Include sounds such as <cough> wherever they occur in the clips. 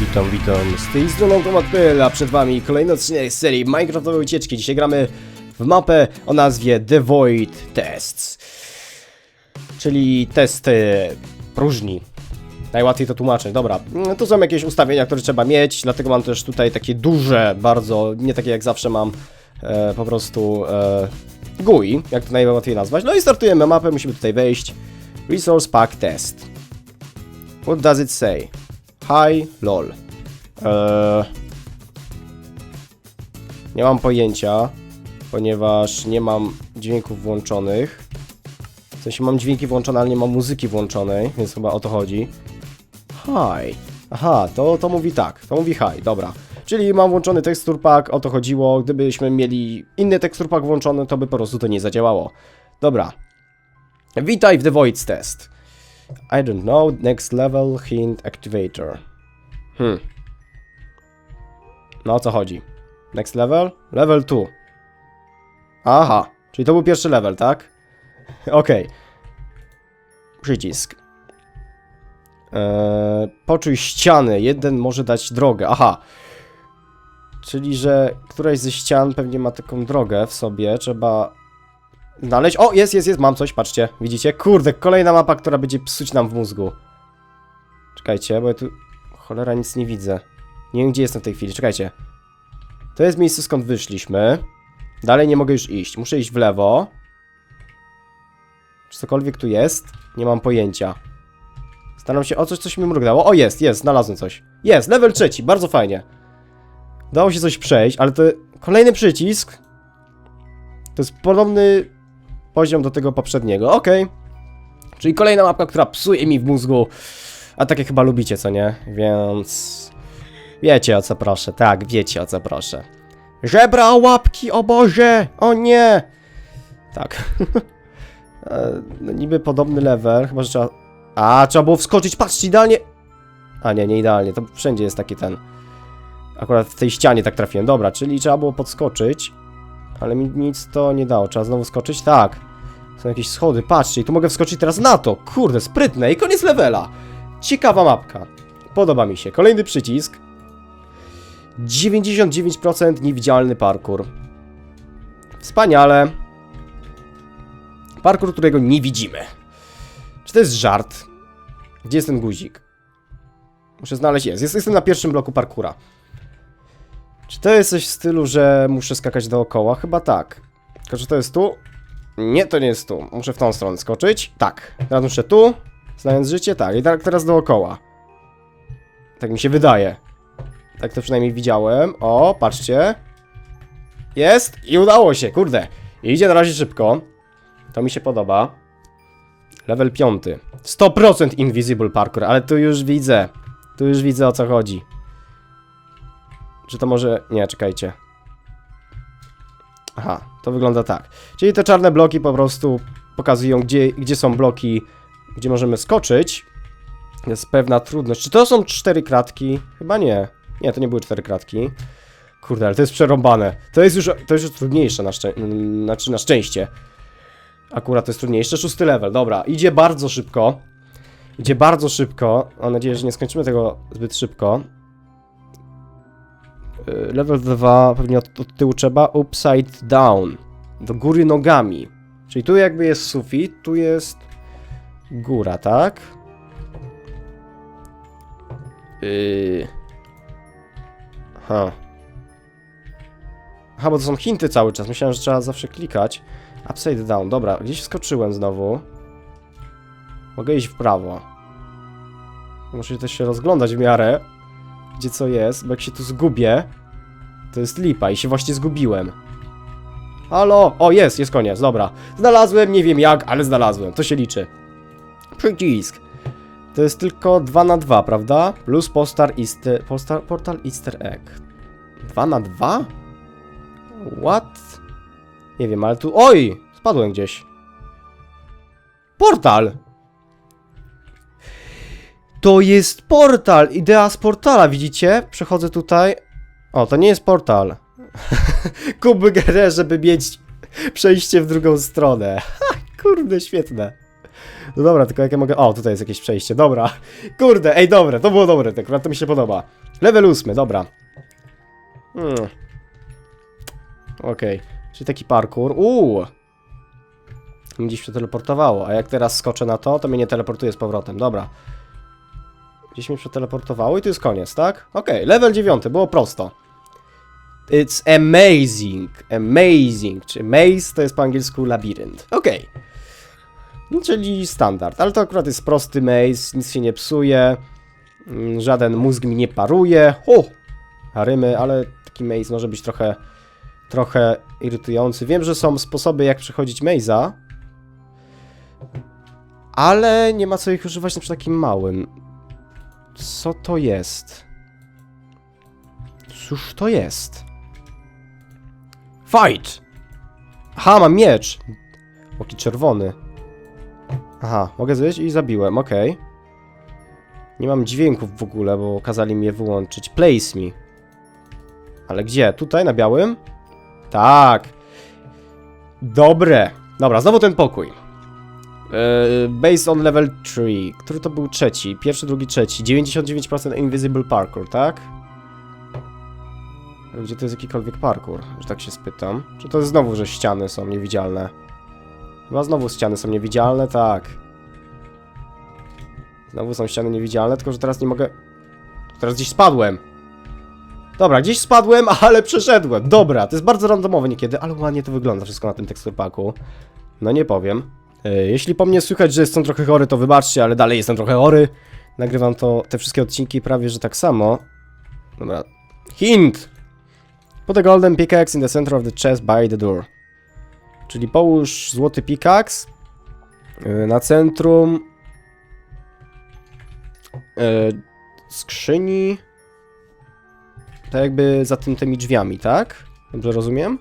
Witam, witam. Z tej strony Automat.pl, a przed wami kolejny odcinek z serii Minecraftowe ucieczki. Dzisiaj gramy w mapę o nazwie The Void Tests. Czyli testy próżni. Najłatwiej to tłumaczyć. Dobra, mm, tu są jakieś ustawienia, które trzeba mieć, dlatego mam też tutaj takie duże, bardzo, nie takie jak zawsze mam, e, po prostu e, GUI, jak to najłatwiej nazwać. No i startujemy mapę, musimy tutaj wejść. Resource Pack Test. What does it say? Hi, lol. Eee, nie mam pojęcia, ponieważ nie mam dźwięków włączonych. W sensie mam dźwięki włączone, ale nie mam muzyki włączonej, więc chyba o to chodzi. Hi. Aha, to, to mówi tak, to mówi hi, dobra. Czyli mam włączony tekstur pack, o to chodziło. Gdybyśmy mieli inny tekstur pack włączony, to by po prostu to nie zadziałało. Dobra. Witaj w The Voids Test. I don't know, next level hint activator. Hmm. No o co chodzi? Next level? Level 2. Aha, czyli to był pierwszy level, tak? <laughs> Okej. Przycisk. Eee, poczuj ściany, jeden może dać drogę. Aha. Czyli, że któraś ze ścian pewnie ma taką drogę w sobie, trzeba znaleźć. O, jest, jest, jest, mam coś, patrzcie, widzicie? Kurde, kolejna mapa, która będzie psuć nam w mózgu. Czekajcie, bo ja tu... Cholera, nic nie widzę. Nie wiem, gdzie jestem w tej chwili, czekajcie. To jest miejsce, skąd wyszliśmy. Dalej nie mogę już iść, muszę iść w lewo. Czy cokolwiek tu jest? Nie mam pojęcia. Staram się... O, coś, coś mi mrugnęło. O, jest, jest, znalazłem coś. Jest, level trzeci, bardzo fajnie. Dało się coś przejść, ale to... Kolejny przycisk. To jest podobny poziom do tego poprzedniego. Okej. Czyli kolejna mapka, która psuje mi w mózgu. A takie chyba lubicie, co nie? Więc... Wiecie o co proszę, tak, wiecie o co proszę. Żebra łapki, o Boże! O nie! Tak. <laughs> E, no niby podobny level, chyba że trzeba... A, trzeba było wskoczyć, patrzcie, idealnie... A nie, nie idealnie, to wszędzie jest taki ten... Akurat w tej ścianie tak trafiłem, dobra, czyli trzeba było podskoczyć. Ale mi nic to nie dało, trzeba znowu skoczyć? Tak. Są jakieś schody, patrzcie, i tu mogę wskoczyć teraz na to. Kurde, sprytne i koniec levela. Ciekawa mapka. Podoba mi się. Kolejny przycisk. 99% niewidzialny parkour. Wspaniale. Parkour, którego nie widzimy. Czy to jest żart? Gdzie jest ten guzik? Muszę znaleźć, jest. jest jestem na pierwszym bloku parkura. Czy to jest coś w stylu, że muszę skakać dookoła? Chyba tak. Tylko, czy to jest tu? Nie, to nie jest tu. Muszę w tą stronę skoczyć. Tak. Teraz muszę tu, znając życie, tak. I tak teraz dookoła. Tak mi się wydaje. Tak to przynajmniej widziałem. O, patrzcie. Jest i udało się, kurde. Idzie na razie szybko. To mi się podoba. Level 5. 100% Invisible Parkour, ale tu już widzę. Tu już widzę o co chodzi. Czy to może... Nie, czekajcie. Aha, to wygląda tak. Czyli te czarne bloki po prostu pokazują, gdzie, gdzie są bloki, gdzie możemy skoczyć. Jest pewna trudność. Czy to są cztery kratki? Chyba nie. Nie, to nie były cztery kratki. Kurde, ale to jest przerąbane. To jest już, to już trudniejsze na, szczę znaczy na szczęście. Akurat to jest trudniejsze. Szósty level, dobra. Idzie bardzo szybko. Idzie bardzo szybko. Mam nadzieję, że nie skończymy tego zbyt szybko. Y, Level 2 pewnie od, od tyłu trzeba. Upside down. Do góry nogami. Czyli tu jakby jest sufit, tu jest góra, tak? Yy... Aha. Aha, bo to są hinty cały czas. Myślałem, że trzeba zawsze klikać. Upside down. Dobra, gdzieś wskoczyłem znowu. Mogę iść w prawo. Muszę też się rozglądać w miarę. Gdzie co jest, bo jak się tu zgubię, to jest lipa i się właśnie zgubiłem. Halo? O, jest, jest koniec, dobra. Znalazłem, nie wiem jak, ale znalazłem, to się liczy. Przycisk. To jest tylko 2 na 2, prawda? Plus postar easter, postar, portal easter egg. 2 na 2? What? Nie wiem, ale tu... Oj! Spadłem gdzieś. Portal! To jest portal! Idea z portala, widzicie? Przechodzę tutaj. O, to nie jest portal. <laughs> Kup grę, żeby mieć przejście w drugą stronę. <laughs> Kurde, świetne. No dobra, tylko jak ja mogę... O, tutaj jest jakieś przejście, dobra. <laughs> Kurde, ej, dobre, to było dobre, tak to mi się podoba. Level 8, dobra. Hmm. Okej, czyli taki parkour. Uuu! Gdzieś się teleportowało, a jak teraz skoczę na to, to mnie nie teleportuje z powrotem, dobra. Gdzieś mnie przeteleportowało i to jest koniec, tak? Okej, level 9, było prosto. It's amazing, amazing, czy maze to jest po angielsku labirynt. Okej. No, czyli standard, ale to akurat jest prosty maze, nic się nie psuje, mm, żaden mózg mi nie paruje. O! Harymy, ale taki maze może być trochę, trochę irytujący. Wiem, że są sposoby jak przechodzić maze'a, ale nie ma co ich używać na przy takim małym. Co to jest? Cóż to jest? Fight! Aha, mam miecz! Oki czerwony. Aha, mogę zjeść i zabiłem, okej. Nie mam dźwięków w ogóle, bo kazali mi je wyłączyć. Place me. Ale gdzie? Tutaj, na białym? Tak. Dobre. Dobra, znowu ten pokój. Yy, based on level 3. Który to był trzeci? Pierwszy, drugi, trzeci. 99% invisible parkour, tak? Gdzie to jest jakikolwiek parkour? Że tak się spytam. Czy to jest znowu, że ściany są niewidzialne? Chyba znowu ściany są niewidzialne, tak. Znowu są ściany niewidzialne, tylko że teraz nie mogę... Teraz gdzieś spadłem. Dobra, gdzieś spadłem, <laughs> ale przeszedłem. Dobra, to jest bardzo randomowe niekiedy, ale ładnie to wygląda wszystko na tym teksturpaku. No nie powiem. E, Jeśli po mnie słychać, że jestem trochę chory, to wybaczcie, ale dalej jestem trochę chory. Nagrywam to, te wszystkie odcinki prawie, że tak samo. Dobra. Hint! Put a golden pickaxe in the center of the chest by the door. Czyli połóż złoty pickaxe y, na centrum y, skrzyni. Tak jakby za tym, tymi drzwiami, tak? Dobrze rozumiem?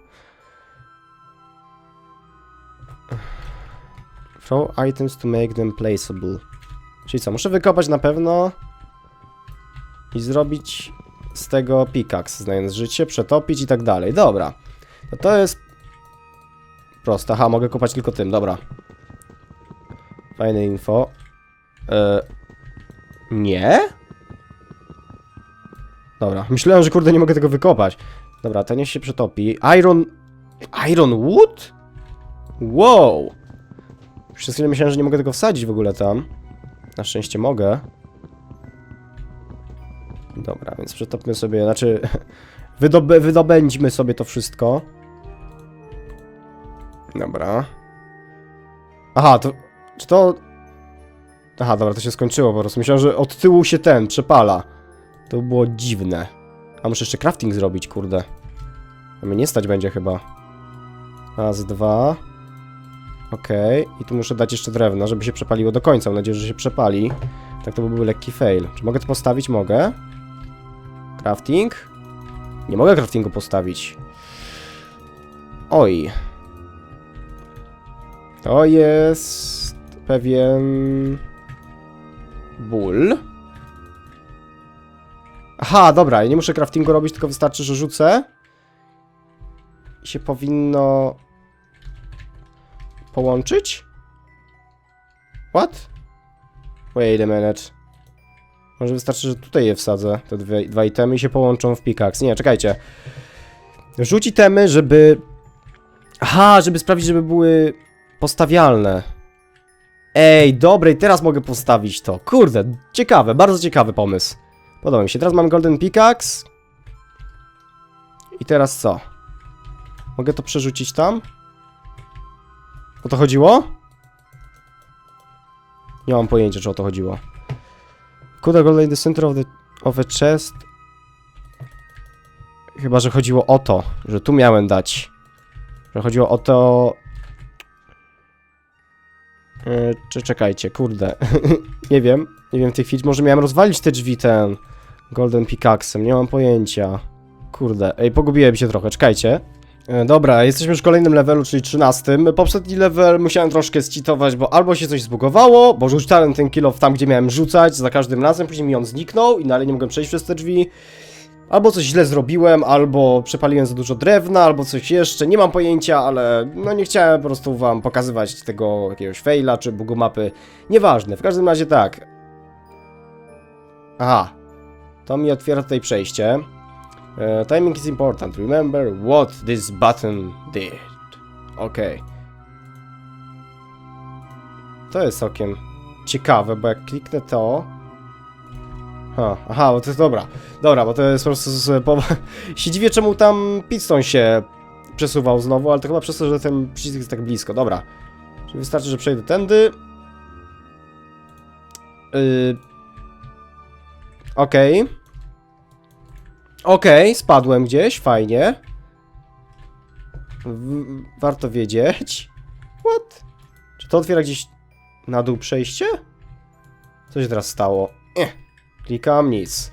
Throw items to make them placeable. Czyli co, muszę wykopać na pewno i zrobić z tego pickaxe, znając życie, przetopić i tak dalej. Dobra. To jest proste. Aha, mogę kopać tylko tym, dobra. Fajne info. E, nie? Dobra, myślałem, że kurde nie mogę tego wykopać. Dobra, ten niech się przetopi. Iron... Iron wood? Wow! Przez chwilę myślałem, że nie mogę tego wsadzić w ogóle tam. Na szczęście mogę. Dobra, więc przetopmy sobie, znaczy... <laughs> Wydob wydobędźmy sobie to wszystko. Dobra. Aha, to... Czy to... Aha, dobra, to się skończyło po prostu. Myślałem, że od tyłu się ten przepala. To było dziwne. A muszę jeszcze crafting zrobić, kurde. A mnie nie stać będzie chyba. Raz, dwa. Okej. I tu muszę dać jeszcze drewno, żeby się przepaliło do końca. Mam nadzieję, że się przepali. Tak to by był lekki fail. Czy mogę to postawić? Mogę. Crafting? Nie mogę craftingu postawić. Oj. To jest pewien ból. Aha, dobra, ja nie muszę craftingu robić, tylko wystarczy, że rzucę. I się powinno połączyć? What? Wait a minute. Może wystarczy, że tutaj je wsadzę, te dwie, dwa itemy i się połączą w pickaxe. Nie, czekajcie. Rzuć itemy, żeby... Aha, żeby sprawdzić, żeby były postawialne. Ej, dobre, i teraz mogę postawić to. Kurde, ciekawe, bardzo ciekawy pomysł. Podoba mi się. Teraz mam golden pickaxe. I teraz co? Mogę to przerzucić tam? O to chodziło? Nie mam pojęcia, czy o to chodziło. Could I the center of the of a chest? Chyba, że chodziło o to, że tu miałem dać. Że chodziło o to... Yy, czy czekajcie, kurde. <laughs> nie wiem, nie wiem w tej chwili. Może miałem rozwalić te drzwi ten Golden Pickaxem, nie mam pojęcia. Kurde, ej, pogubiłem się trochę, czekajcie. E, Dobra, jesteśmy już w kolejnym levelu, czyli 13. Poprzedni level musiałem troszkę scitować, bo albo się coś zbugowało, bo rzucałem ten kill tam, gdzie miałem rzucać za każdym razem, później mi on zniknął i dalej nie mogłem przejść przez te drzwi. Albo coś źle zrobiłem, albo przepaliłem za dużo drewna, albo coś jeszcze, nie mam pojęcia, ale no nie chciałem po prostu wam pokazywać tego jakiegoś faila czy bugu mapy. Nieważne, w każdym razie tak. Aha, to mi otwiera tutaj przejście. E, timing is important. Remember what this button did. Okej. To jest całkiem ciekawe, bo jak kliknę to... Ha, aha, bo to jest dobra. Dobra, bo to jest po prostu... Po, <laughs> się dziwię, czemu tam Piston się przesuwał znowu, ale to chyba przez to, że ten przycisk jest tak blisko. Dobra. Czyli wystarczy, że przejdę tędy. Yy... Okej. Okej, spadłem gdzieś, fajnie. W, warto wiedzieć. What? Czy to otwiera gdzieś na dół przejście? Co się teraz stało? Eh. Klikam, nic.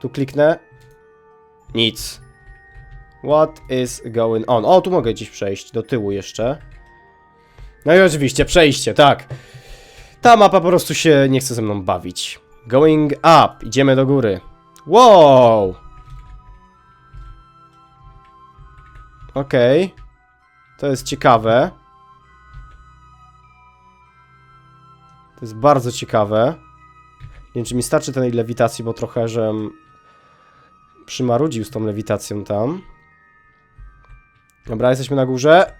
Tu kliknę. Nic. What is going on? O, tu mogę gdzieś przejść, do tyłu jeszcze. No i oczywiście, przejście, tak. Ta mapa po prostu się nie chce ze mną bawić. Going up, idziemy do góry. Wow! Okej. To jest ciekawe. To jest bardzo ciekawe. Nie wiem, czy mi starczy tej lewitacji, bo trochę, żem przymarudził z tą lewitacją tam. Dobra, jesteśmy na górze.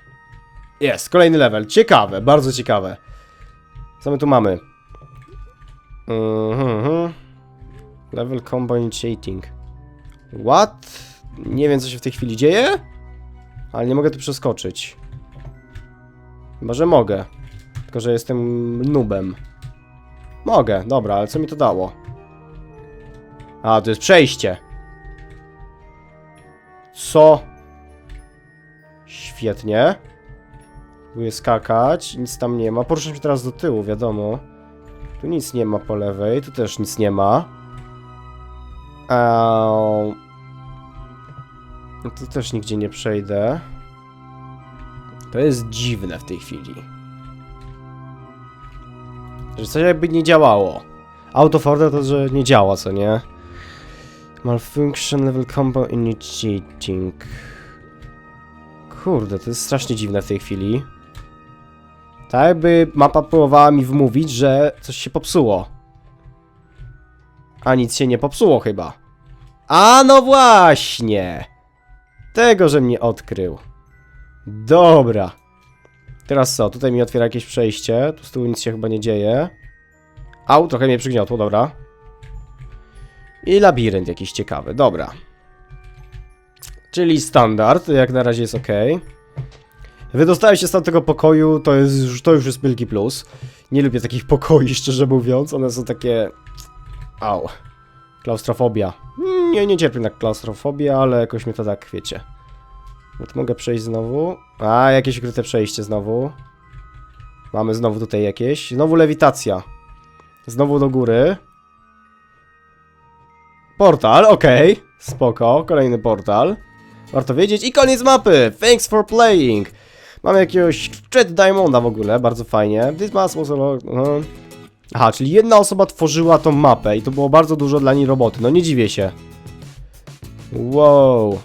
Jest, kolejny level. Ciekawe, bardzo ciekawe. Co my tu mamy? Mhm. Level combo initiating. What? Nie wiem, co się w tej chwili dzieje, ale nie mogę tu przeskoczyć. Chyba, że mogę. Tylko, że jestem nubem. Mogę, dobra, ale co mi to dało? A, to jest przejście. Co? Świetnie. Próbuję skakać, nic tam nie ma. Poruszam się teraz do tyłu, wiadomo. Tu nic nie ma po lewej, tu też nic nie ma. Eee... No tu też nigdzie nie przejdę. To jest dziwne w tej chwili. Że coś jakby nie działało. Autoforda to, że nie działa, co nie? Malfunction level combo initiating. Kurde, to jest strasznie dziwne w tej chwili. Tak jakby mapa próbowała mi wmówić, że coś się popsuło. A nic się nie popsuło chyba. A no właśnie! Tego, że mnie odkrył. Dobra. Teraz co? Tutaj mi otwiera jakieś przejście. Tu z tyłu nic się chyba nie dzieje. Au, trochę mnie przygniotło, dobra. I labirynt jakiś ciekawy, dobra. Czyli standard, jak na razie jest ok. Wydostałem się z tamtego pokoju, to, jest, to już jest wielki plus. Nie lubię takich pokoi, szczerze mówiąc, one są takie... Au. Klaustrofobia. Mm, Nie, nie cierpię na klaustrofobię, ale jakoś mnie to tak, wiecie. No to mogę przejść znowu. A, jakieś ukryte przejście znowu. Mamy znowu tutaj jakieś. Znowu lewitacja. Znowu do góry. Portal, okej. Spoko, kolejny portal. Warto wiedzieć. I koniec mapy! Thanks for playing! Mamy jakiegoś Chat Diamonda w ogóle, bardzo fajnie. This must also... uh, Aha, czyli jedna osoba tworzyła tą mapę i to było bardzo dużo dla niej roboty. No nie dziwię się. Wow.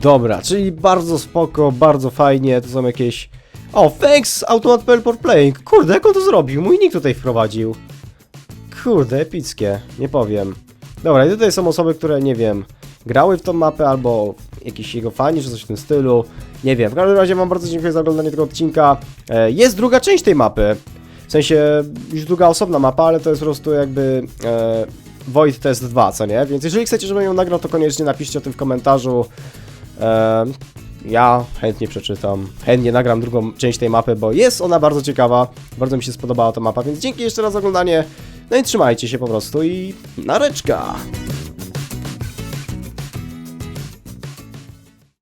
Dobra, czyli bardzo spoko, bardzo fajnie, to są jakieś... O, thanks Automat.pl for playing. Kurde, jak on to zrobił? Mój nick tutaj wprowadził. Kurde, epickie, nie powiem. Dobra, i tutaj są osoby, które, nie wiem, grały w tą mapę, albo jakiś jego fani, czy coś w tym stylu. Nie wiem, w każdym razie wam bardzo dziękuję za oglądanie tego odcinka. E, Jest druga część tej mapy. W sensie, już druga osobna mapa, ale to jest po prostu jakby e, Void Test 2, co nie? Więc jeżeli chcecie, żebym ją nagrał, to koniecznie napiszcie o tym w komentarzu. E, ja chętnie przeczytam, chętnie nagram drugą część tej mapy, bo jest ona bardzo ciekawa. Bardzo mi się spodobała ta mapa, więc dzięki jeszcze raz za oglądanie. No i trzymajcie się po prostu i nareczka!